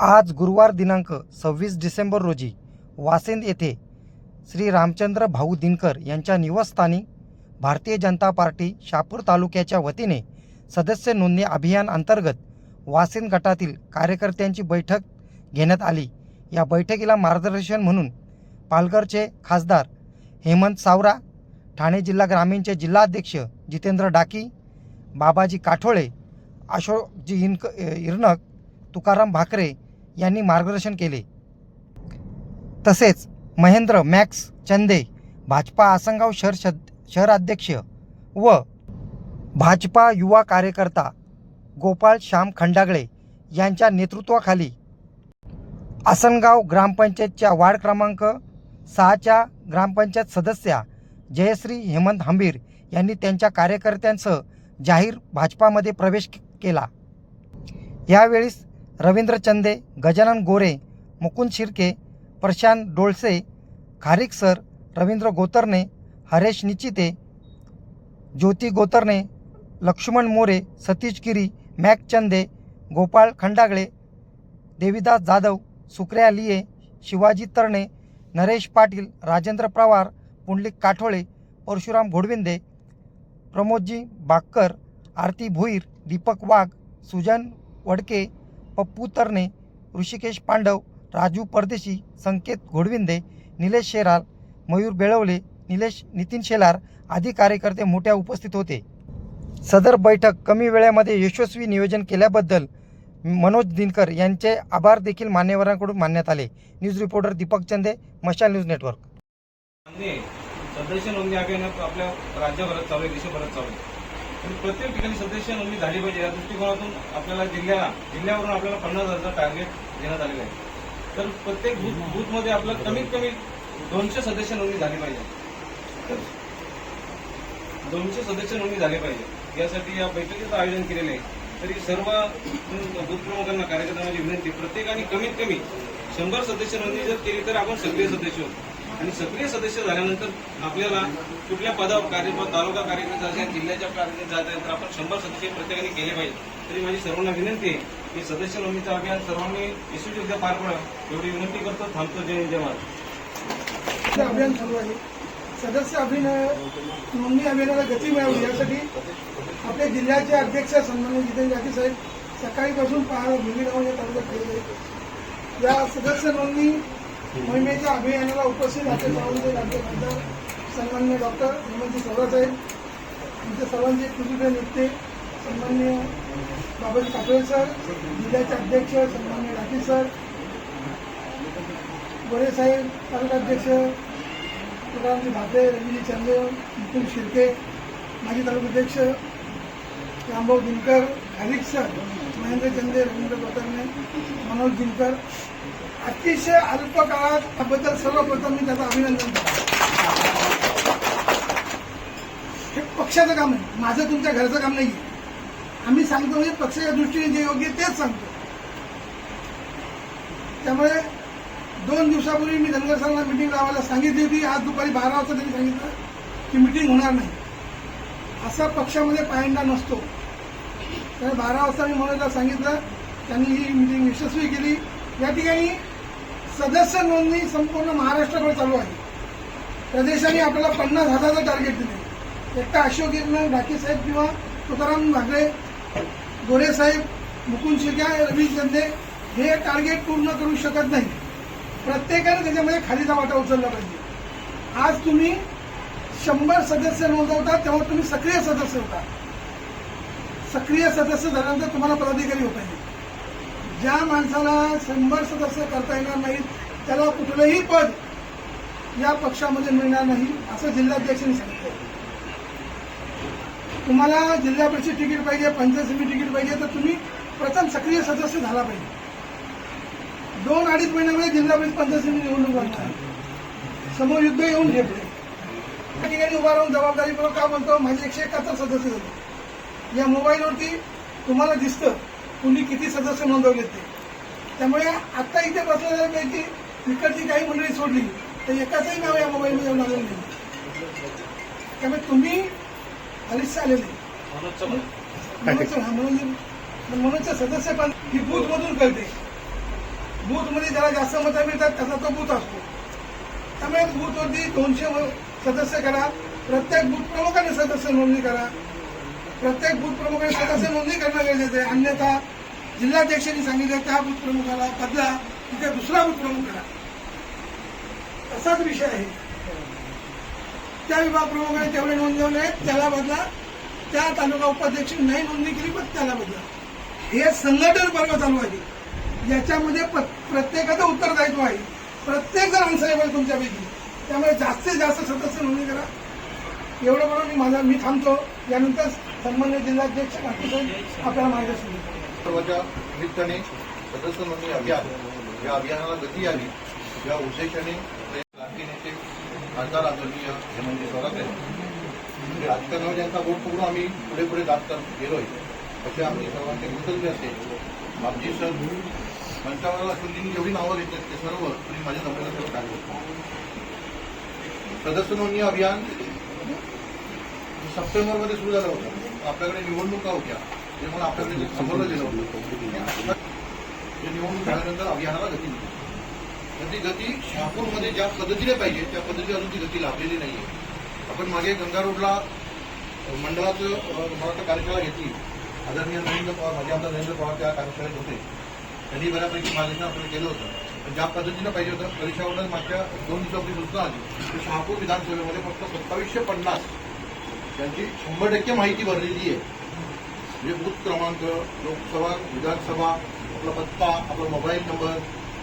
आज गुरुवार दिनांक सव्वीस डिसेंबर रोजी वासेंद येथे श्री रामचंद्र भाऊ दिनकर यांच्या निवासस्थानी भारतीय जनता पार्टी शापूर तालुक्याच्या वतीने सदस्य नोंदणी अभियान अंतर्गत वासेंद गटातील कार्यकर्त्यांची बैठक घेण्यात आली. या बैठकीला मार्गदर्शन म्हणून पालघरचे खासदार हेमंत सावरा ठाणे जिल्हा ग्रामीणचे जिल्हाध्यक्ष जितेंद्र डाकी बाबाजी काठोळे अशोकजी इनक इरनक तुकाराम भाकरे यांनी मार्गदर्शन केले. तसेच महेंद्र मॅक्स चंदे भाजपा आसनगाव शहर शद शहराध्यक्ष व भाजपा युवा कार्यकर्ता गोपाळ श्याम खंडागळे यांच्या नेतृत्वाखाली आसनगाव ग्रामपंचायतच्या वार्ड क्रमांक सहाच्या ग्रामपंचायत सदस्या जयश्री हेमंत हंबीर यांनी त्यांच्या कार्यकर्त्यांसह जाहीर भाजपामध्ये प्रवेश केला. यावेळीस रवींद्र चंदे गजानन गोरे मुकुंद शिर्के प्रशांत डोळसे खारिक सर रवींद्र गोतरणे हरेश निचिते ज्योती गोतरणे लक्ष्मण मोरे सतीश गिरी मॅक चंदे गोपाळ खंडागळे देविदास जाधव सुक्रिया लिये शिवाजी तरणे नरेश पाटील राजेंद्र पवार पुंडलिक काठोळे परशुराम घोडविंदे प्रमोदजी बाक्कर आरती भुईर दीपक वाघ सुजन वडके पप्पू तरणे ऋषिकेश पांडव राजू परदेशी संकेत घोडविंदे निलेश शेरार मयूर बेळवले निलेश नितीन शेलार आदी कार्यकर्ते मोठ्या उपस्थित होते. सदर बैठक कमी वेळेमध्ये यशस्वी नियोजन केल्याबद्दल मनोज दिनकर यांचे आभार देखील मान्यवरांकडून मानण्यात आले. न्यूज रिपोर्टर दीपक चंदे मशाल न्यूज नेटवर्क. सदस्य नोंदणी अभियान आपल्या राज्यभरात चालू आहे देशभरात चालू आहे. आणि प्रत्येक ठिकाणी सदस्य नोंदणी झाली पाहिजे. या दृष्टिकोनातून आपल्याला जिल्ह्याला जिल्ह्यावरून आपल्याला पन्नास हजारचं टार्गेट देण्यात आलेलं आहे. तर प्रत्येक बूथ बूथमध्ये आपलं कमीत कमी दोनशे सदस्य नोंदणी झाली पाहिजे. दोनशे सदस्य नोंदणी झाली पाहिजे. यासाठी या बैठकीचं आयोजन केलेलं आहे. तरी सर्व बूथ प्रमुखांना कार्यकर्त्यांना विनंती प्रत्येकाने कमीत कमी शंभर सदस्य नोंदणी जर केली तर आपण सक्रिय सदस्य होतो आणि सक्रिय सदस्य झाल्यानंतर आपल्याला कुठल्या पदावर कार्यक्रम तालुका कार्यक्रम असेल जिल्ह्याच्या कार्यक्रम जात आहे तर आपण शंभर सदस्य प्रत्येकाने केले पाहिजे. तरी माझी सर्वांना विनंती आहे की सदस्य नोंदणीचं अभियान सर्वांनी यशस्वीरित्या पार पडावं एवढी विनंती करतो. थांबतो. जय जय महाराज अभियान चालू आहे. सदस्य अभिनय नोंदणी अभियानाला गती मिळावी यासाठी आपल्या जिल्ह्याचे अध्यक्ष सन्मान्य जितेंद्र जाती साहेब सकाळीपासून पहा भूमी लावून या तालुक्यात या सदस्य नोंदणी मोहिमेच्या अभियानाला उपस्थित आपले सर्वांचे राज्य खासदार सन्मान्य डॉक्टर हेमंतजी सवरा साहेब आमच्या सर्वांचे कृषी नेते सन्मान्य बाबाजी काटोळे सर जिल्ह्याचे अध्यक्ष सन्मान्य राठी सर. गोरे साहेब तालुकाध्यक्ष तुकारामजी भाते रवीजी चंदे मुकुल शिर्के माजी तालुकाध्यक्ष रामभाऊ दिनकर हरिक सर. महेंद्र चंदे रवींद्र गोतरणे मनोज दिनकर. अतिशय अल्प काळात त्याबद्दल सर्वप्रथम मी त्याचं अभिनंदन करतो. हे पक्षाचं काम आहे. माझं तुमच्या घरचं काम नाही आम्ही सांगतो म्हणजे पक्षाच्या दृष्टीने जे योग्य तेच सांगतो. त्यामुळे दोन दिवसापूर्वी मी धनगर सरांना मिटिंग लावायला सांगितली होती. आज दुपारी बारा वाजता त्यांनी सांगितलं की मिटिंग होणार नाही. असा पक्षामध्ये पायंडा नसतो. तर बारा वाजता मी मनोजला सांगितलं. त्यांनी ही मिटिंग यशस्वी केली. या ठिकाणी सदस्य नोंदणी संपूर्ण महाराष्ट्राकडे चालू आहे. प्रदेशाने आपल्याला पन्नास हजाराचं टार्गेट दिले. एकटा अशोक इरनं डाके साहेब किंवा तुकाराम भागरे गोरे साहेब मुकुंद शिर्क्या रवी चंदे हे टार्गेट पूर्ण करू शकत नाही. प्रत्येकाने त्याच्यामध्ये खालीचा वाटा उचलला पाहिजे. आज तुम्ही शंभर सदस्य नोंदवता तेव्हा तुम्ही सक्रिय सदस्य होता. सक्रिय सदस्य झाल्यानंतर तुम्हाला पदाधिकारी होता येईल. ज्या माणसाला शंभर सदस्य करता येणार नाहीत त्याला कुठलंही पद या पक्षामध्ये मिळणार नाही असं जिल्हाध्यक्षांनी सांगितलं. तुम्हाला जिल्हा परिषद तिकीट पाहिजे पंचायत समिती तिकीट पाहिजे तर तुम्ही प्रथम सक्रिय सदस्य झाला पाहिजे. दोन अडीच महिन्यामध्ये जिल्हा परिषद पंचायत समिती निवडणूक समोर युद्ध येऊन ठेपले त्या ठिकाणी उभा राहून जबाबदारीपूर्वक का म्हणतो माझे एकशे एकाहत्तर सदस्य झाले. या मोबाईलवरती तुम्हाला दिसतं कुणी किती सदस्य नोंदवले ते. त्यामुळे आता इथे बसलेल्यापैकी इकडची काही मंडळी सोडली तर एकाचंही नाव या मोबाईलमध्ये आलेलं नाही. त्यामुळे तुम्ही हरीश आलेले मनोजचं मत. मनोजचं हा, म्हणून मनोजचं सदस्य पण ही बूथ मधून कळते. बूथमध्ये ज्याला जास्त मतं मिळतात त्याचा तो बूथ असतो. त्यामुळे बूथवरती दोनशे सदस्य करा प्रत्येक बूथ प्रमुखाने सदस्य नोंदणी करा. प्रत्येक बूथ प्रमुखाने सदस्य नोंदणी करणं गरजेचं आहे. अन्यथा जिल्हाध्यक्षांनी सांगितलं त्या बूथ प्रमुखाला बदला तिथे दुसरा बूथ प्रमुख करा. असाच विषय आहे. त्या विभाग प्रमुखाने तेवढे नोंदवले त्याला बदला. त्या तालुका उपाध्यक्ष नाही नोंदणी केली पण त्याला बदला. हे संघटन पर्व चालू आहे. याच्यामध्ये प्रत्येकाचं उत्तरदायित्व आहे. प्रत्येक जण अनसाहेब तुमच्यापैकी. त्यामुळे जास्तीत जास्त सदस्य नोंदणी करा. एवढं म्हणून मी माझा मी थांबतो. यानंतर सन्मान्य जिल्हाध्यक्ष साहेब आपल्याला मार्गदर्शन असेल पर्वाच्या निमित्ताने सदस्य नोंदणी अभियान या अभियानाला गती आली. या उद्देशाने लाडके नेते खासदार आदरणीय हेमंत स्वराज आहेत म्हणजे राजकारणावर यांचा बोट पकडून आम्ही पुढे पुढे जात गेलोय असे आमचे सर्वांचे कृतज्ञ असेल बापजी सर मंचावर असून जेवढी नावं घेतली ते सर्व तुम्ही माझ्या जमिनीला टाकले सदस्य नोंदणी अभियान सप्टेंबरमध्ये सुरू झालं होतं. आपल्याकडे निवडणुका होत्या. त्यामुळे आपल्याकडे थांबवलं गेलं होतं हे निवडणूक झाल्यानंतर अभियानाला गती मिळते. तर ती गती शहापूरमध्ये ज्या पद्धतीने पाहिजे त्या पद्धतीने अजून ती गती लाभलेली नाहीये. आपण मागे गंगा रोडला मंडळाचं मला कार्यशाळा घेतली. आदरणीय नरेंद्र पवार माझे आमदार नरेंद्र पवार त्या कार्यशाळेत होते. त्यांनी बऱ्यापैकी मार्गदर्शन आपण केलं होतं. पण ज्या पद्धतीनं पाहिजे होतं परीक्षावर मागच्या दोन दिवसापूर्वी सूचना आली. शहापूर विधानसभेमध्ये फक्त सत्तावीसशे पन्नास त्यांची शंभर टक्के माहिती भरलेली आहे. म्हणजे बूथ क्रमांक लोकसभा विधानसभा आपला पत्ता आपला मोबाईल नंबर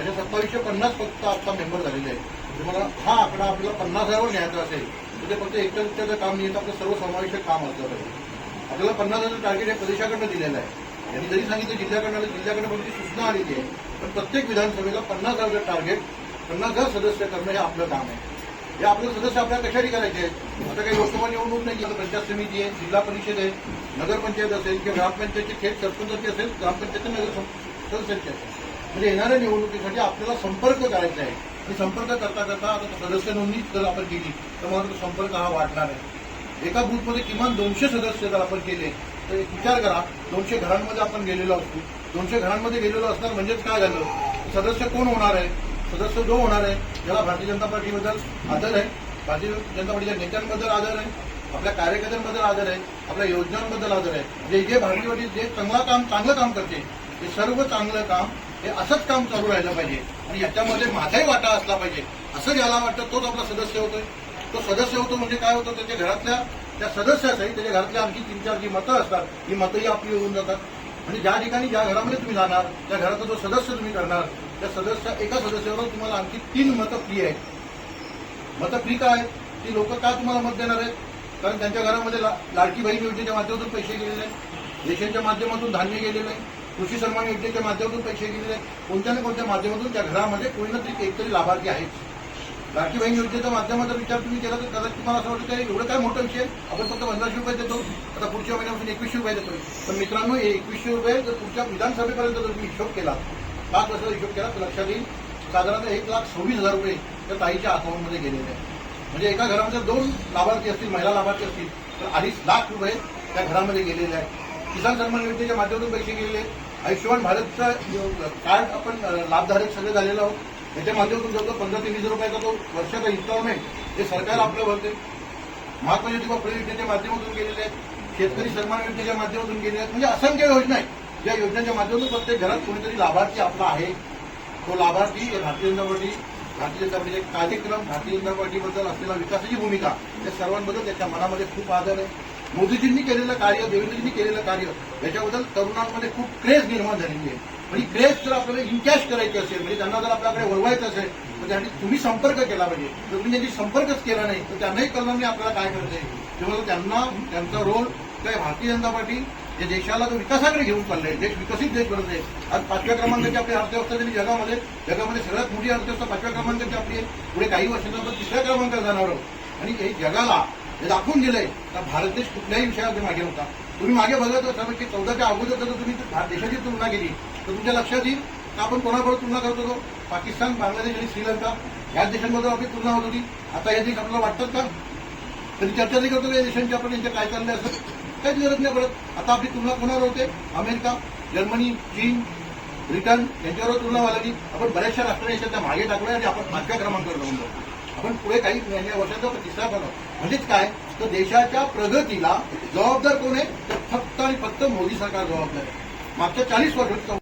अशा सत्तावीसशे पन्नास फक्त आता मेंबर झालेले आहेत. म्हणजे मला हा आकडा आपल्याला पन्नास हजारावर न्यायचा असेल तर ते फक्त एकट्याचं काम नाही तर आपलं सर्वसमावेशक काम असलं पाहिजे आपल्याला पन्नास हजार टार्गेट हे प्रदेशाकडनं दिलेलं आहे. यांनी जरी सांगितलं जिल्ह्याकडनं आलं, जिल्ह्याकडनं पण ती सूचना आलेली आहे. पण प्रत्येक विधानसभेला पन्नास हजार टार्गेट पन्नास हजार सदस्य करणं हे आपलं काम आहे. हे आपले सदस्य आपल्याला कशाने करायचे? आता काही लोकसभा निवडणूक नाही आता पंचायत समिती आहे जिल्हा परिषद आहे नगरपंचायत असेल किंवा ग्रामपंचायतची थेट सरपंचाची असेल ग्रामपंचायत नगर सदस्यांची असेल. म्हणजे येणाऱ्या निवडणुकीसाठी आपल्याला संपर्क करायचा आहे. आणि संपर्क करता करता आता सदस्य नोंदणी जर आपण केली तर मला संपर्क हा वाढणार आहे. एका बूथमध्ये किमान दोनशे सदस्य जर आपण केले तर एक विचार करा दोनशे घरांमध्ये आपण गेलेलो असतो. दोनशे घरांमध्ये गेलेलो असणार म्हणजेच काय झालं? सदस्य कोण होणार आहे? सदस्य जो होणार आहे. ज्याला भारतीय जनता पार्टीबद्दल आदर आहे. भारतीय जनता पार्टीच्या नेत्यांबद्दल आदर आहे. आपल्या कार्यकर्त्यांबद्दल आदर आहे. आपल्या योजनांबद्दल आदर आहे. जे जे भारतीय पार्टी जे चांगला काम चांगलं काम करते ते सर्व चांगलं काम हे असंच काम चालू राहिलं पाहिजे. आणि याच्यामध्ये माझाही वाटा असला पाहिजे. असं ज्याला वाटतं तोच आपला सदस्य होतोय. तो सदस्य होतो म्हणजे काय होतं? त्याच्या घरातल्या त्या सदस्यासाठी त्याच्या घरातल्या आणखी तीन चार जी मतं असतात ही मतंही आपली होऊन जातात. म्हणजे ज्या ठिकाणी ज्या घरामध्ये तुम्ही जाणार त्या घराचा जो सदस्य तुम्ही करणार त्या सदस्य एका सदस्यावर तुम्हाला आणखी तीन मतं फ्री आहेत. मतं फ्री काय आहेत? ती लोक का तुम्हाला मत देणार आहेत? कारण त्यांच्या घरामध्ये ला- लाडकी बहीण योजनेच्या माध्यमातून पैसे गेलेले आहेत. रेशनच्या माध्यमातून धान्य गेलेलं आहे. कृषी सन्मान योजनेच्या माध्यमातून पैसे गेलेले आहेत. कोणत्या ना कोणत्या माध्यमातून त्या घरामध्ये कोणी ना तरी एकतरी लाभार्थी आहेत. लाडकी बहीण योजनेच्या माध्यमाचा विचार तुम्ही केला तर कदाचित तुम्हाला असं वाटतं की एवढं काय मोठं विषय आपण फक्त पंधराशे रुपये देतो. आता पुढच्या महिन्यापासून एकवीसशे रुपये देतो तर मित्रांनो हे एकवीसशे रुपये जर पुढच्या विधानसभेपर्यंत जर तुम्ही हिशोब केला पाच वर्षाचा हिशोब केला तर लक्षात येईल साधारणतः एक लाख सव्वीस हजार रुपये त्या ताईच्या अकाउंटमध्ये गेलेले आहेत. म्हणजे एका घरामध्ये दोन लाभार्थी असतील महिला लाभार्थी असतील तर अडीच लाख रुपये त्या घरामध्ये गेलेले आहेत. किसान सन्मान योजनेच्या माध्यमातून पैसे गेलेले आहेत. आयुष्यमान भारतचं कार्ड आपण लाभधारक सगळे झालेलो आहोत त्याच्या माध्यमातून जवळ पंधरा ते वीस रुपयाचा तो वर्षाचा इन्स्टॉलमेंट हे सरकार आपलं भरते. महात्मा ज्योतिबा फुले योजनेच्या माध्यमातून गेलेले आहेत. शेतकरी सन्मान योजनेच्या माध्यमातून गेलेले आहेत. म्हणजे असंख्य योजना आहेत. या योजनेच्या माध्यमातून प्रत्येक घरात कोणीतरी लाभार्थी आपला आहे. तो लाभार्थी भारतीय जनता पार्टी भारतीय जनता पार्टीचे कार्यक्रम भारतीय जनता पार्टीबद्दल असलेला विकासाची भूमिका या सर्वांबद्दल त्याच्या मनामध्ये खूप आदर आहे. मोदीजींनी केलेलं कार्य देवेंद्रजींनी केलेलं कार्य याच्याबद्दल तरुणांमध्ये खूप क्रेज निर्माण झालेली आहे. म्हणजे क्रेज जर आपल्याला इनकॅश करायची असेल म्हणजे त्यांना जर आपल्याकडे वळवायचं असेल तर त्यासाठी तुम्ही संपर्क केला पाहिजे. जर तुम्ही त्यांची संपर्कच केला नाही तर त्यांनाही कळणार नाही आपल्याला काय करते तेव्हा त्यांना त्यांचा रोल काय भारतीय जनता पार्टी जे देशाला तो विकासाकडे घेऊन चाललंय देश विकसित देश बनत आहे आज पाचव्या क्रमांकाची आपली अर्थव्यवस्था तरी जगामध्ये. जगामध्ये सगळ्यात मोठी अर्थव्यवस्था पाचव्या क्रमांकाची आपली आहे. पुढे काही वर्षानंतर तिसऱ्या क्रमांकावर जाणार आणि हे जगाला हे दाखवून दिलंय तर भारत देश कुठल्याही विषयामध्ये मागे होता तुम्ही मागे बघत होता म्हणजे चौदाच्या अगोदर जर तुम्ही देशाची तुलना केली तर तुमच्या लक्षात येईल का आपण कोणाबरोबर तुलना करत होतो? पाकिस्तान बांगलादेश आणि श्रीलंका. या देशांबरोबर आपली तुलना होत होती. आता हे देश आपल्याला वाटतात का? तरी चर्चा नाही करतो या देशांची? आपण यांच्या काय चाललंय असं? काहीच गरज नाही पडत. आता आपली तुलना कोणावर होते? अमेरिका जर्मनी चीन ब्रिटन यांच्यावर तुलना व्हायला की आपण बऱ्याचशा राष्ट्रांनी मागे टाकलोय आणि आपण पाचव्या क्रमांकावर जाऊन जाऊ आपण पुढे काही महिन्या वर्षाचा तिसरा क्रमांक म्हणजेच काय? तर देशाच्या प्रगतीला जबाबदार कोण आहे? तर फक्त आणि फक्त मोदी सरकार जबाबदार आहे. मागच्या चाळीस वर्षात